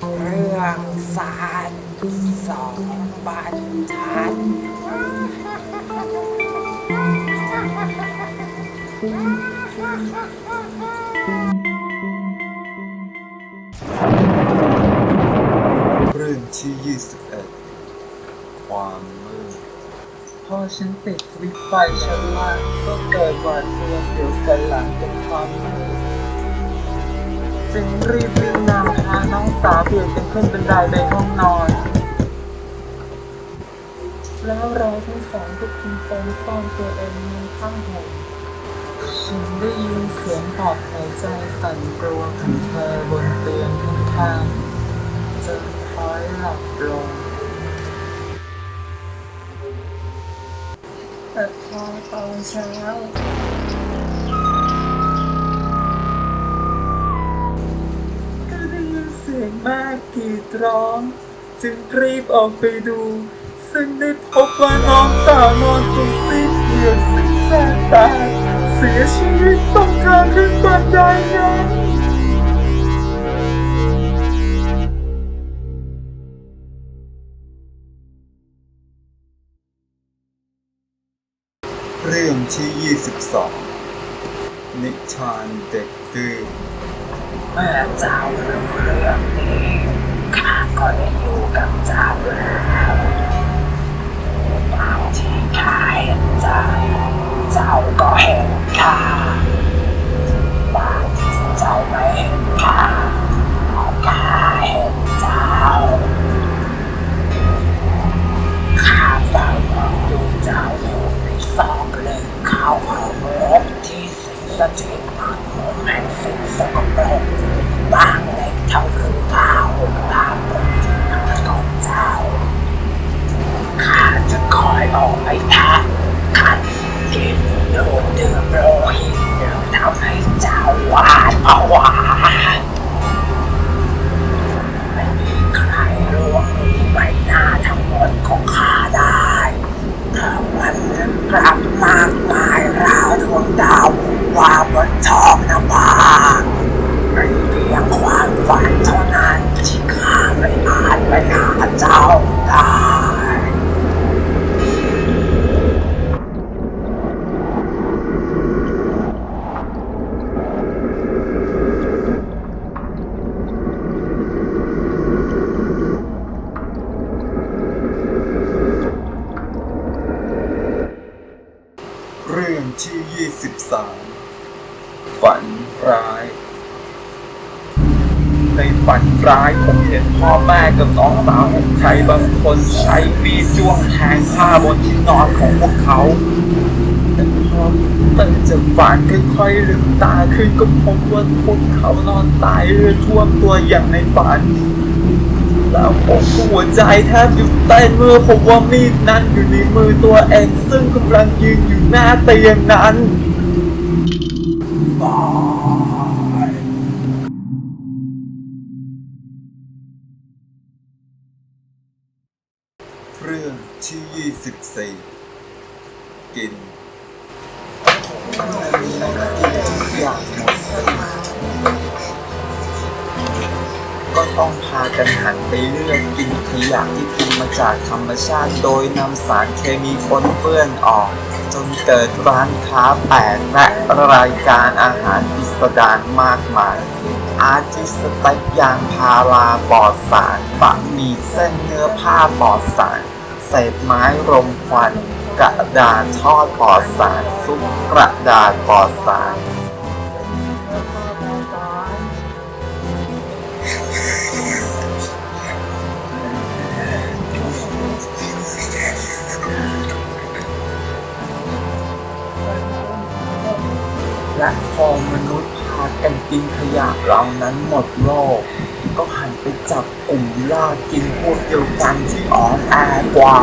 เรื่องสารสองบรรทัดเรื่องที่ 21 ความมืดพอฉันปิดสวิตช์ไฟชั้นล่างก็เกิดหวาดกลัวเสียวสันหลังกับความมืด จึงรีบวิ่งนำพาน้องสาวเบียดกันขึ้นบันไดไปห้องนอน แล้วเราทั้งสองก็คุมโปงซ่อนตัวเองในข้างห่มฉันได้ยินเสียงหอบหายใจสั่นกลัวของเธอบนเตียงข้างๆจนคล้อยหลับลงแต่พอตอนเช้า รีดร้อง จึงรีบออกไปดู ซึ่งได้พบว่าน้องสาวนอนตัวซีดเหี่ยวสิ้นแสบตาเสียชีวิตต้องทางขึ้นบันไดนั้นเรื่องที่ 22 นิทานเด็กดื้อเมื่อเจ้าเรื่องนี้ ข้าก็ได้อยู่กับเจ้าแล้วบาทีข้าเห็นเจ้าเจ้าก็เห็นข้าบางทีเจ้าไม่เห็นข้าข้าเห็นเจ้าข้าเฝ้ามองดูเจ้าอยู่ในซอกเล็กเข้าหอที่สิงสถิตผ่านหงแห่งสิ่งสกปรก ว่าบนท้องนภาไม่เพียงความฝันเท่านั้นที่ข้าไม่อาจไปหาเจ้าได้เรื่องที่ 23 ฝันร้าย ในฝันร้ายผมเห็นพ่อแม่กับน้องสาวของใครบางคนใช้มีดจ้วงแทงผ้าบนที่นอนของพวกเขาแต่พอตื่นจากฝันค่อยๆลืมตาขึ้นก็พบว่าพวกเขานอนตายเลือดท่วมตัวอย่างในฝันแล้วผมหัวใจแทบหยุดเต้นเมื่อผมว่ามีดนั้นอยู่ในมือตัวเองซึ่งกำลังยืนอยู่หน้าเตียงนั้น เรื่องที่ 24กินทุกอย่างหมดสิ้นก็ต้องพากันหันไปเลือกกินขยะที่ทำมาจากธรรมชาติ โดยนำสารเคมีปนเปื้อนออก จนเกิดร้านค้าแปลกและรายการอาหารพิสดารมากมาย อาทิสเต็กยางพาราปลอดสารบะหมี่เส้นเนื้อผ้าปลอดสาร ศษไม้รมควัน กระดาษทอดปลอดสารซุปกระดาษปลอดสารและพอมนุษย์พากันกินขยะเหล่านั้นหมดโลก ก็หันไปจับกลุ่มล่ากินพวกเดียวกันที่อ่อนแอกว่า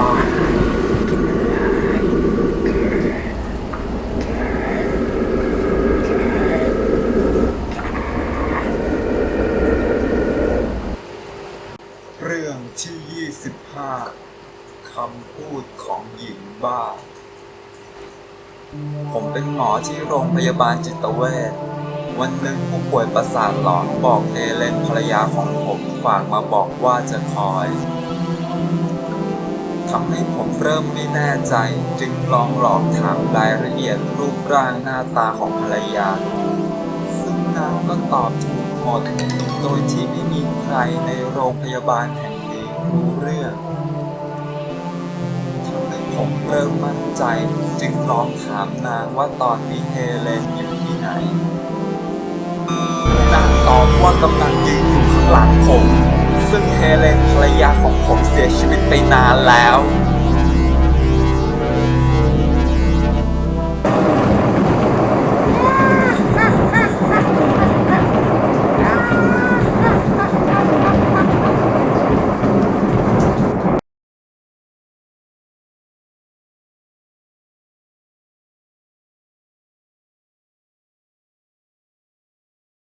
เรื่องที่ 25 คำพูดของหญิงบ้า ผมเป็นหมอที่โรงพยาบาลจิตเวช วันหนึ่งผู้ป่วยประสาทหลอนบอกเอเลนภรรยาของผมฝากมาบอกว่าจะคอยทำให้ผมเริ่มไม่แน่ใจ จึงลองหลอกถามรายละเอียดรูปร่างหน้าตาของภรรยา ซึ่งนางก็ตอบถูกหมด โดยที่ไม่มีใครในโรงพยาบาลแห่งนี้รู้เรื่องทำให้ผมเริ่มมั่นใจ จึงลองถามนางว่าตอนนี้เฮเลนอยู่ที่ไหน นางตอบว่ากำลังยืนอยู่ข้างหลังผม ซึ่งเฮเลนภรรยาของผมเสียชีวิตไปนานแล้ว